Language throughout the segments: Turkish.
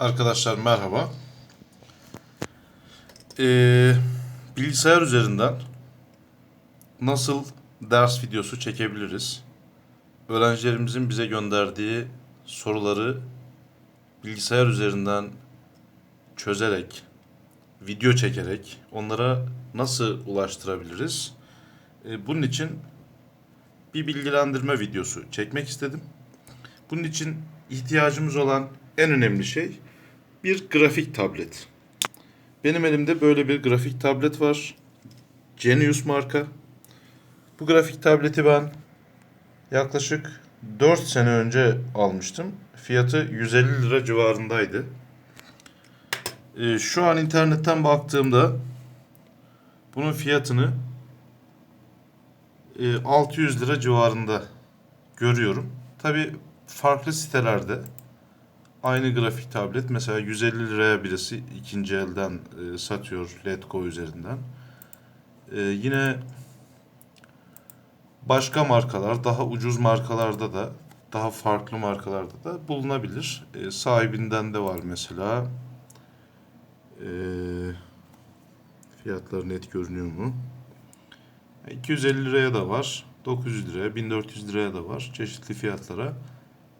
Arkadaşlar merhaba. Ee, bilgisayar üzerinden nasıl ders videosu çekebiliriz? Öğrencilerimizin bize gönderdiği soruları bilgisayar üzerinden çözerek, video çekerek onlara nasıl ulaştırabiliriz? Ee, bunun için bir bilgilendirme videosu çekmek istedim. Bunun için ihtiyacımız olan en önemli şey bir grafik tablet. Benim elimde böyle bir grafik tablet var. Genius marka. Bu grafik tableti ben yaklaşık 4 sene önce almıştım. Fiyatı 150 lira civarındaydı. Ee, şu an internetten baktığımda bunun fiyatını e, 600 lira civarında görüyorum. Tabi farklı sitelerde aynı grafik tablet mesela 150 liraya birisi ikinci elden e, satıyor Letgo üzerinden. E, yine başka markalar daha ucuz markalarda da daha farklı markalarda da bulunabilir. E, sahibinden de var mesela. E, fiyatları net görünüyor mu? 250 liraya da var. 900 liraya, 1400 liraya da var. Çeşitli fiyatlara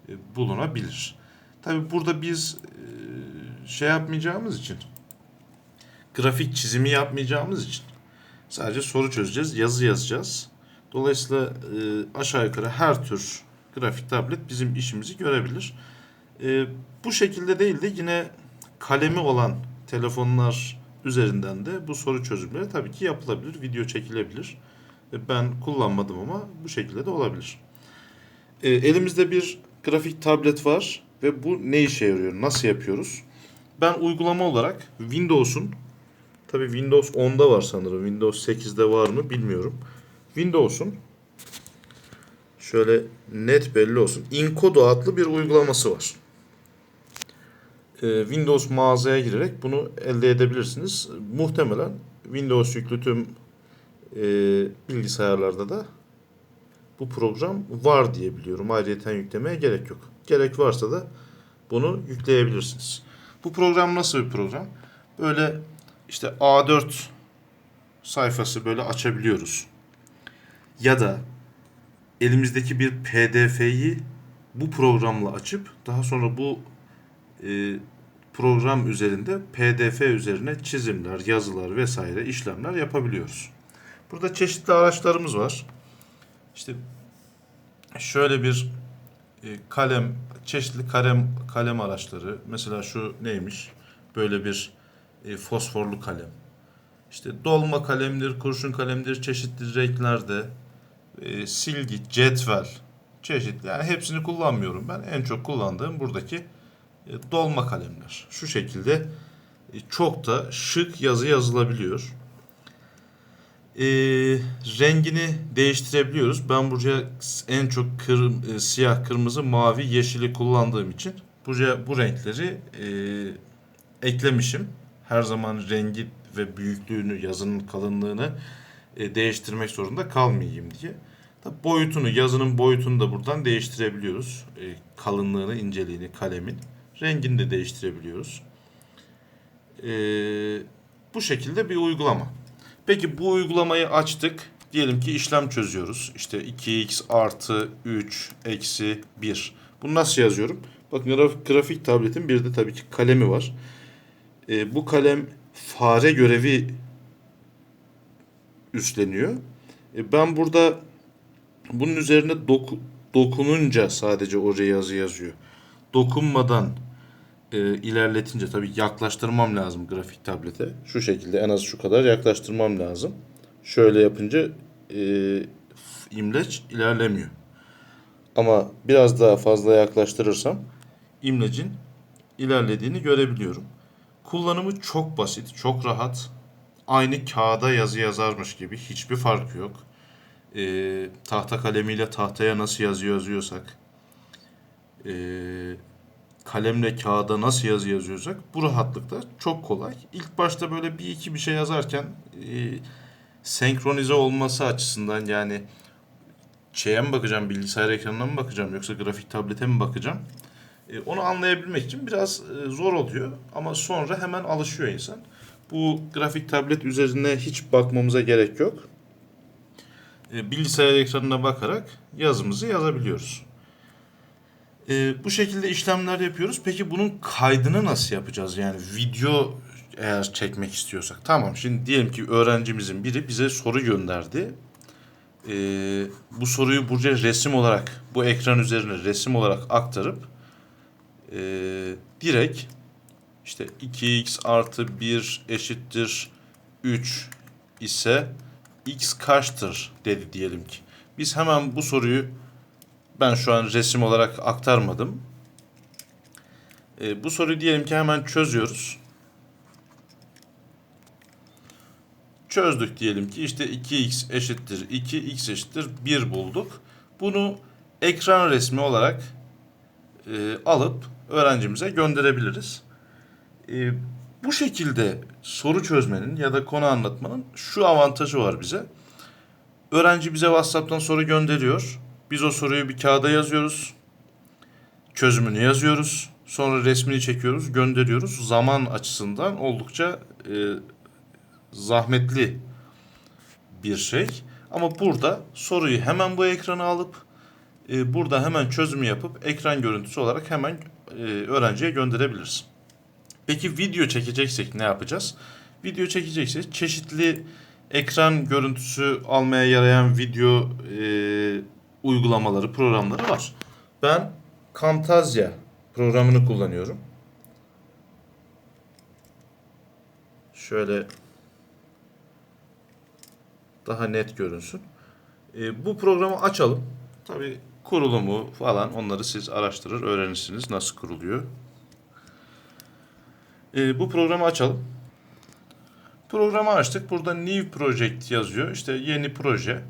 e, bulunabilir. Tabi burada biz e, şey yapmayacağımız için, grafik çizimi yapmayacağımız için sadece soru çözeceğiz, yazı yazacağız. Dolayısıyla e, aşağı yukarı her tür grafik tablet bizim işimizi görebilir. E, bu şekilde değil de yine kalemi olan telefonlar üzerinden de bu soru çözümleri tabii ki yapılabilir, video çekilebilir. Ben kullanmadım ama bu şekilde de olabilir. Elimizde bir grafik tablet var ve bu ne işe yarıyor? Nasıl yapıyoruz? Ben uygulama olarak Windows'un tabii Windows 10'da var sanırım. Windows 8'de var mı bilmiyorum. Windows'un şöyle net belli olsun. Encodo adlı bir uygulaması var. E, Windows mağazaya girerek bunu elde edebilirsiniz. Muhtemelen Windows yüklü tüm e, bilgisayarlarda da bu program var diye biliyorum. Ayrıyeten yüklemeye gerek yok. Gerek varsa da bunu yükleyebilirsiniz. Bu program nasıl bir program? Böyle işte A4 sayfası böyle açabiliyoruz. Ya da elimizdeki bir PDF'yi bu programla açıp daha sonra bu e, program üzerinde PDF üzerine çizimler, yazılar vesaire işlemler yapabiliyoruz. Burada çeşitli araçlarımız var. İşte şöyle bir kalem, çeşitli kalem kalem araçları. Mesela şu neymiş? Böyle bir e, fosforlu kalem. İşte dolma kalemdir, kurşun kalemdir, çeşitli renklerde. E, silgi, cetvel, çeşitli. Yani hepsini kullanmıyorum ben. En çok kullandığım buradaki e, dolma kalemler. Şu şekilde e, çok da şık yazı yazılabiliyor. E, rengini değiştirebiliyoruz. Ben buraya en çok kır, e, siyah, kırmızı, mavi, yeşili kullandığım için buraya bu renkleri e, eklemişim. Her zaman rengi ve büyüklüğünü, yazının kalınlığını e, değiştirmek zorunda kalmayayım diye. Tabi boyutunu, yazının boyutunu da buradan değiştirebiliyoruz. E, kalınlığını, inceliğini, kalemin. Rengini de değiştirebiliyoruz. E, bu şekilde bir uygulama. Peki bu uygulamayı açtık. Diyelim ki işlem çözüyoruz. İşte 2x artı 3 eksi 1. Bunu nasıl yazıyorum? Bakın graf- grafik tabletin bir de tabii ki kalemi var. E, bu kalem fare görevi üstleniyor. E, ben burada bunun üzerine doku- dokununca sadece oraya yazı yazıyor. Dokunmadan e, ilerletince tabii yaklaştırmam lazım grafik tablete. Şu şekilde en az şu kadar yaklaştırmam lazım. Şöyle yapınca e, imleç ilerlemiyor. Ama biraz daha fazla yaklaştırırsam imlecin ilerlediğini görebiliyorum. Kullanımı çok basit, çok rahat. Aynı kağıda yazı yazarmış gibi hiçbir farkı yok. E, tahta kalemiyle tahtaya nasıl yazı yazıyorsak, e, kalemle kağıda nasıl yazı yazıyorsak bu rahatlıkta çok kolay. İlk başta böyle bir iki bir şey yazarken e, senkronize olması açısından yani şeye mi bakacağım bilgisayar ekranına mı bakacağım yoksa grafik tablete mi bakacağım? E, onu anlayabilmek için biraz e, zor oluyor ama sonra hemen alışıyor insan. Bu grafik tablet üzerine hiç bakmamıza gerek yok. E, bilgisayar ekranına bakarak yazımızı yazabiliyoruz. E, bu şekilde işlemler yapıyoruz. Peki bunun kaydını nasıl yapacağız? Yani video eğer çekmek istiyorsak. Tamam şimdi diyelim ki öğrencimizin biri bize soru gönderdi. E, bu soruyu buraya resim olarak bu ekran üzerine resim olarak aktarıp e, direkt işte 2x artı 1 eşittir 3 ise x kaçtır dedi diyelim ki. Biz hemen bu soruyu ben şu an resim olarak aktarmadım. E, bu soruyu diyelim ki hemen çözüyoruz. Çözdük diyelim ki işte 2x eşittir 2, x eşittir 1 bulduk. Bunu ekran resmi olarak e, alıp öğrencimize gönderebiliriz. E, bu şekilde soru çözmenin ya da konu anlatmanın şu avantajı var bize. Öğrenci bize WhatsApp'tan soru gönderiyor. Biz o soruyu bir kağıda yazıyoruz. Çözümünü yazıyoruz. Sonra resmini çekiyoruz, gönderiyoruz. Zaman açısından oldukça e, zahmetli bir şey. Ama burada soruyu hemen bu ekrana alıp e, burada hemen çözümü yapıp ekran görüntüsü olarak hemen e, öğrenciye gönderebiliriz. Peki video çekeceksek ne yapacağız? Video çekeceksek çeşitli ekran görüntüsü almaya yarayan video e, uygulamaları, programları var. Ben Camtasia programını kullanıyorum. Şöyle daha net görünsün. E, bu programı açalım. Tabii kurulumu falan onları siz araştırır, öğrenirsiniz nasıl kuruluyor. E, bu programı açalım. Programı açtık. Burada New Project yazıyor. İşte yeni proje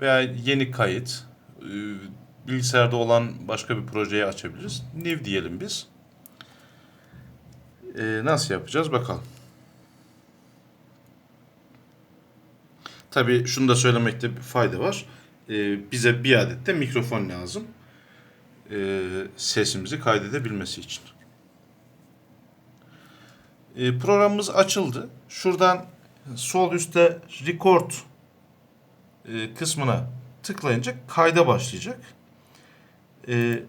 veya yeni kayıt. E, bilgisayarda olan başka bir projeyi açabiliriz. New diyelim biz. E, nasıl yapacağız bakalım. Tabii şunu da söylemekte bir fayda var. Ee, bize bir adet de mikrofon lazım. Ee, sesimizi kaydedebilmesi için. Ee, programımız açıldı. Şuradan sol üstte record e, kısmına tıklayınca kayda başlayacak. Ee,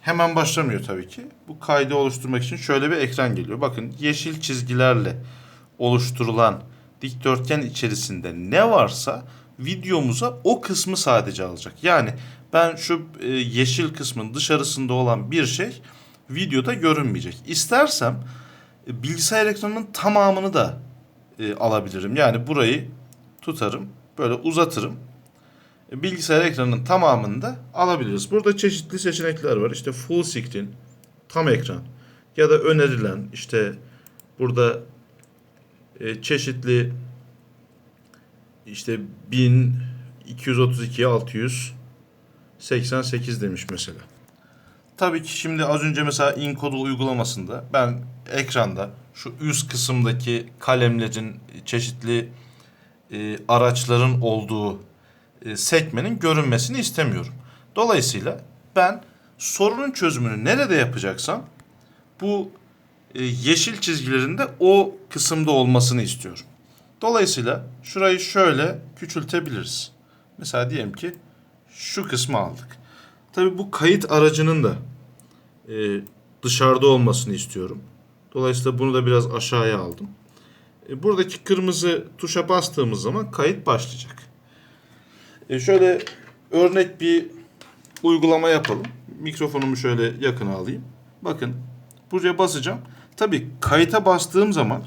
hemen başlamıyor tabii ki. Bu kaydı oluşturmak için şöyle bir ekran geliyor. Bakın yeşil çizgilerle oluşturulan dikdörtgen içerisinde ne varsa videomuza o kısmı sadece alacak. Yani ben şu e, yeşil kısmın dışarısında olan bir şey videoda görünmeyecek. İstersem e, bilgisayar ekranının tamamını da e, alabilirim. Yani burayı tutarım, böyle uzatırım. Bilgisayar ekranının tamamını da alabiliriz. Burada çeşitli seçenekler var. İşte full screen, tam ekran ya da önerilen işte burada e, çeşitli işte 1232 688 demiş mesela. Tabii ki şimdi az önce mesela Encoder uygulamasında ben ekranda şu üst kısımdaki kalemlerin çeşitli e, araçların olduğu e, sekmenin görünmesini istemiyorum. Dolayısıyla ben sorunun çözümünü nerede yapacaksam bu e, yeşil çizgilerinde o kısımda olmasını istiyorum. Dolayısıyla şurayı şöyle küçültebiliriz. Mesela diyelim ki şu kısmı aldık. Tabii bu kayıt aracının da e, dışarıda olmasını istiyorum. Dolayısıyla bunu da biraz aşağıya aldım. E, buradaki kırmızı tuşa bastığımız zaman kayıt başlayacak. E, şöyle örnek bir uygulama yapalım. Mikrofonumu şöyle yakına alayım. Bakın buraya basacağım. Tabii kayıta bastığım zaman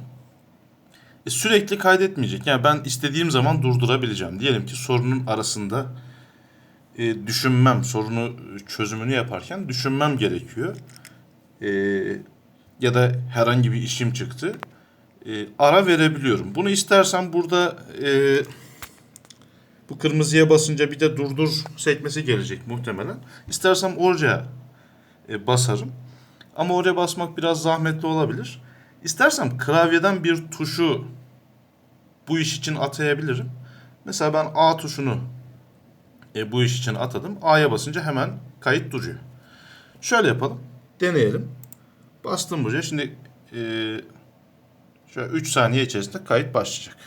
e, sürekli kaydetmeyecek. Yani ben istediğim zaman durdurabileceğim. Diyelim ki sorunun arasında e, düşünmem, sorunu çözümünü yaparken düşünmem gerekiyor. E, ya da herhangi bir işim çıktı. E, ara verebiliyorum. Bunu istersen burada e, bu kırmızıya basınca bir de durdur sekmesi gelecek muhtemelen. İstersem oraya e, basarım. Ama oraya basmak biraz zahmetli olabilir. İstersem klavyeden bir tuşu bu iş için atayabilirim. Mesela ben A tuşunu e, bu iş için atadım. A'ya basınca hemen kayıt duruyor. Şöyle yapalım. deneyelim. Bastım buraya. Şimdi e, şöyle 3 saniye içerisinde kayıt başlayacak.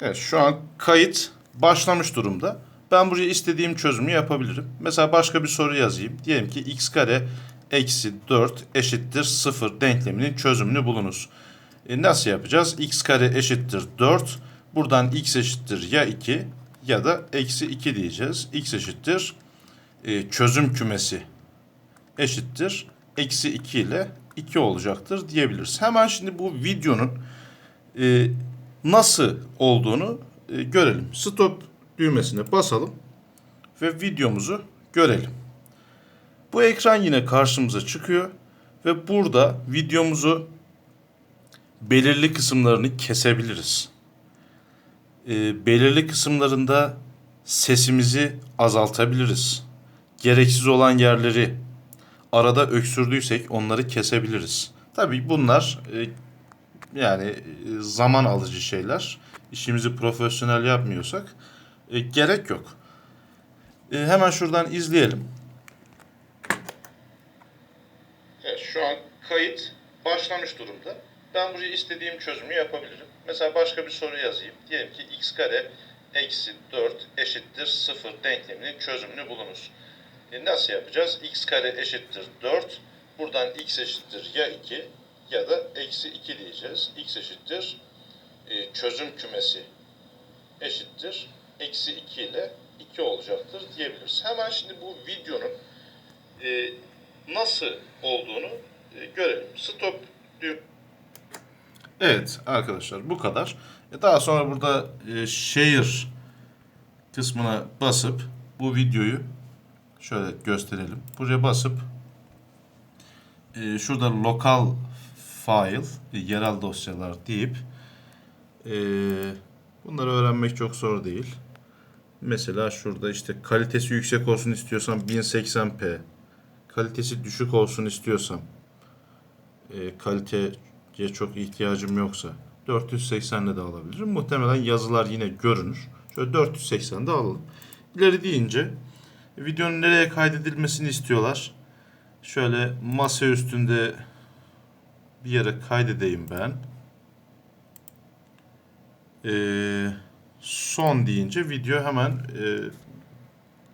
Evet şu an kayıt başlamış durumda. Ben buraya istediğim çözümü yapabilirim. Mesela başka bir soru yazayım. Diyelim ki x kare eksi 4 eşittir 0 denkleminin çözümünü bulunuz. E, nasıl yapacağız? x kare eşittir 4. Buradan x eşittir ya 2 ya da eksi 2 diyeceğiz. x eşittir e, çözüm kümesi eşittir eksi 2 ile 2 olacaktır diyebiliriz. Hemen şimdi bu videonun e, nasıl olduğunu e, görelim. Stop düğmesine basalım ve videomuzu görelim. Bu ekran yine karşımıza çıkıyor ve burada videomuzu belirli kısımlarını kesebiliriz. E, belirli kısımlarında sesimizi azaltabiliriz. Gereksiz olan yerleri arada öksürdüysek onları kesebiliriz. Tabii bunlar e, yani e, zaman alıcı şeyler. İşimizi profesyonel yapmıyorsak e, gerek yok. E, hemen şuradan izleyelim. Evet şu an kayıt başlamış durumda. Ben buraya istediğim çözümü yapabilirim. Mesela başka bir soru yazayım. Diyelim ki x kare eksi 4 eşittir 0 denkleminin çözümünü bulunuz. E, nasıl yapacağız? x kare eşittir 4. Buradan x eşittir ya 2 ya da eksi 2 diyeceğiz. x eşittir e, çözüm kümesi eşittir eksi 2 ile 2 olacaktır diyebiliriz. Hemen şimdi bu videonun e, nasıl olduğunu e, görelim. Stop düğüm. Evet arkadaşlar bu kadar. E, daha sonra burada e, share kısmına basıp bu videoyu şöyle gösterelim. Buraya basıp e, şurada lokal file, e, yerel dosyalar deyip e, bunları öğrenmek çok zor değil. Mesela şurada işte kalitesi yüksek olsun istiyorsam 1080p, kalitesi düşük olsun istiyorsam e, kaliteye çok ihtiyacım yoksa 480'le de alabilirim. Muhtemelen yazılar yine görünür. Şöyle 480'de alalım. İleri deyince videonun nereye kaydedilmesini istiyorlar. Şöyle masa üstünde bir yere kaydedeyim ben. Ee, son deyince video hemen e,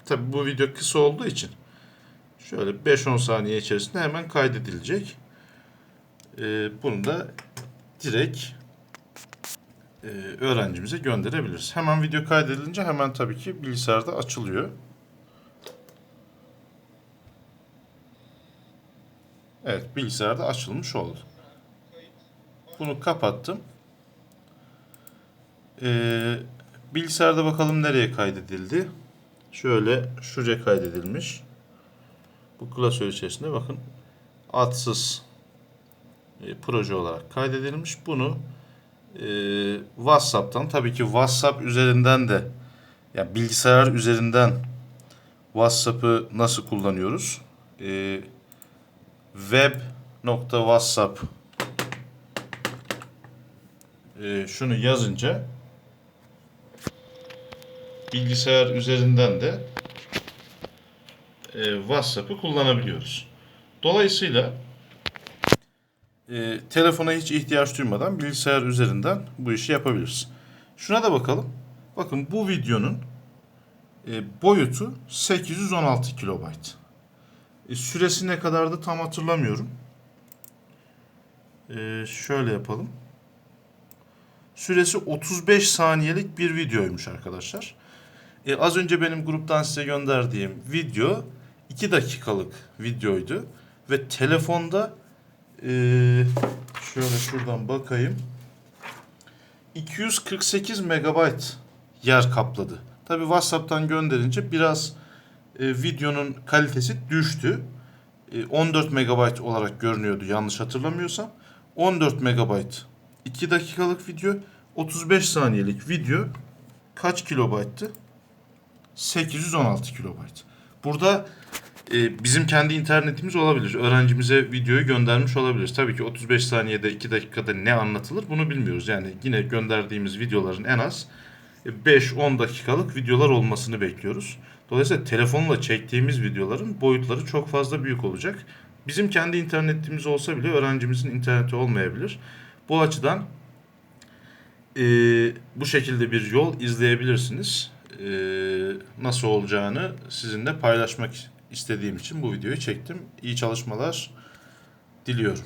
tabi bu video kısa olduğu için şöyle 5-10 saniye içerisinde hemen kaydedilecek. Ee, bunu da direkt e, öğrencimize gönderebiliriz. Hemen video kaydedilince hemen tabii ki bilgisayarda açılıyor. Evet bilgisayarda açılmış oldu. Bunu kapattım. Ee, bilgisayarda bakalım nereye kaydedildi. Şöyle şuraya kaydedilmiş. Bu klasör içerisinde bakın adsız e, proje olarak kaydedilmiş. Bunu e, WhatsApp'tan tabii ki WhatsApp üzerinden de yani bilgisayar üzerinden WhatsApp'ı nasıl kullanıyoruz? E, web.whatsapp e, şunu yazınca bilgisayar üzerinden de e, WhatsApp'ı kullanabiliyoruz. Dolayısıyla e, telefona hiç ihtiyaç duymadan bilgisayar üzerinden bu işi yapabiliriz. Şuna da bakalım. Bakın bu videonun e, boyutu 816 kilobayt. E, süresi ne kadardı tam hatırlamıyorum. Şöyle yapalım. Süresi 35 saniyelik bir videoymuş arkadaşlar. E, az önce benim gruptan size gönderdiğim video 2 dakikalık videoydu. Ve telefonda e, şöyle şuradan bakayım. 248 megabayt yer kapladı. Tabi WhatsApp'tan gönderince biraz e, videonun kalitesi düştü. E, 14 megabayt olarak görünüyordu yanlış hatırlamıyorsam. 14 megabayt 2 dakikalık video 35 saniyelik video kaç kilobayttı? 816 kilobayt. Burada e, bizim kendi internetimiz olabilir. Öğrencimize videoyu göndermiş olabiliriz. Tabii ki 35 saniyede 2 dakikada ne anlatılır bunu bilmiyoruz. Yani yine gönderdiğimiz videoların en az 5-10 dakikalık videolar olmasını bekliyoruz. Dolayısıyla telefonla çektiğimiz videoların boyutları çok fazla büyük olacak. Bizim kendi internetimiz olsa bile öğrencimizin interneti olmayabilir. Bu açıdan e, bu şekilde bir yol izleyebilirsiniz. E, nasıl olacağını sizinle paylaşmak istediğim için bu videoyu çektim. İyi çalışmalar diliyorum.